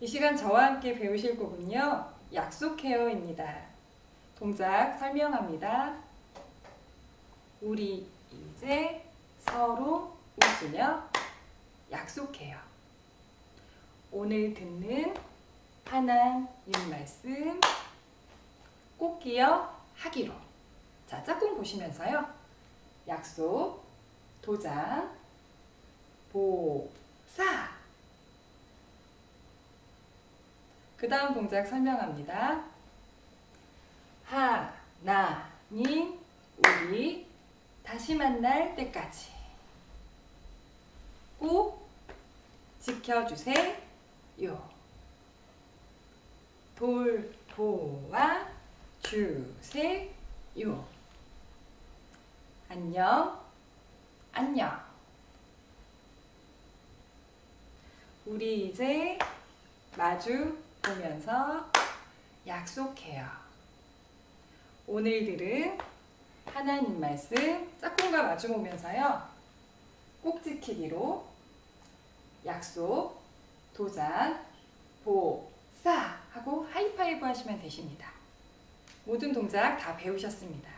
이 시간 저와 함께 배우실 곡은요. 약속해요입니다. 동작 설명합니다. 우리 이제 서로 웃으며 약속해요. 오늘 듣는 하나님 말씀 꼭 기억하기로. 자, 짝꿍 보시면서요. 약속, 도장, 보사. 그 다음 동작 설명합니다. 하나님, 우리 다시 만날 때까지 꼭 지켜주세요. 돌보아 주세요. 안녕, 안녕. 우리 이제 마주 보면서 약속해요. 오늘 들은 하나님 말씀 짝꿍과 마주 보면서요. 꼭 지키기로 약속, 도장, 보사 하고 하이파이브 하시면 되십니다. 모든 동작 다 배우셨습니다.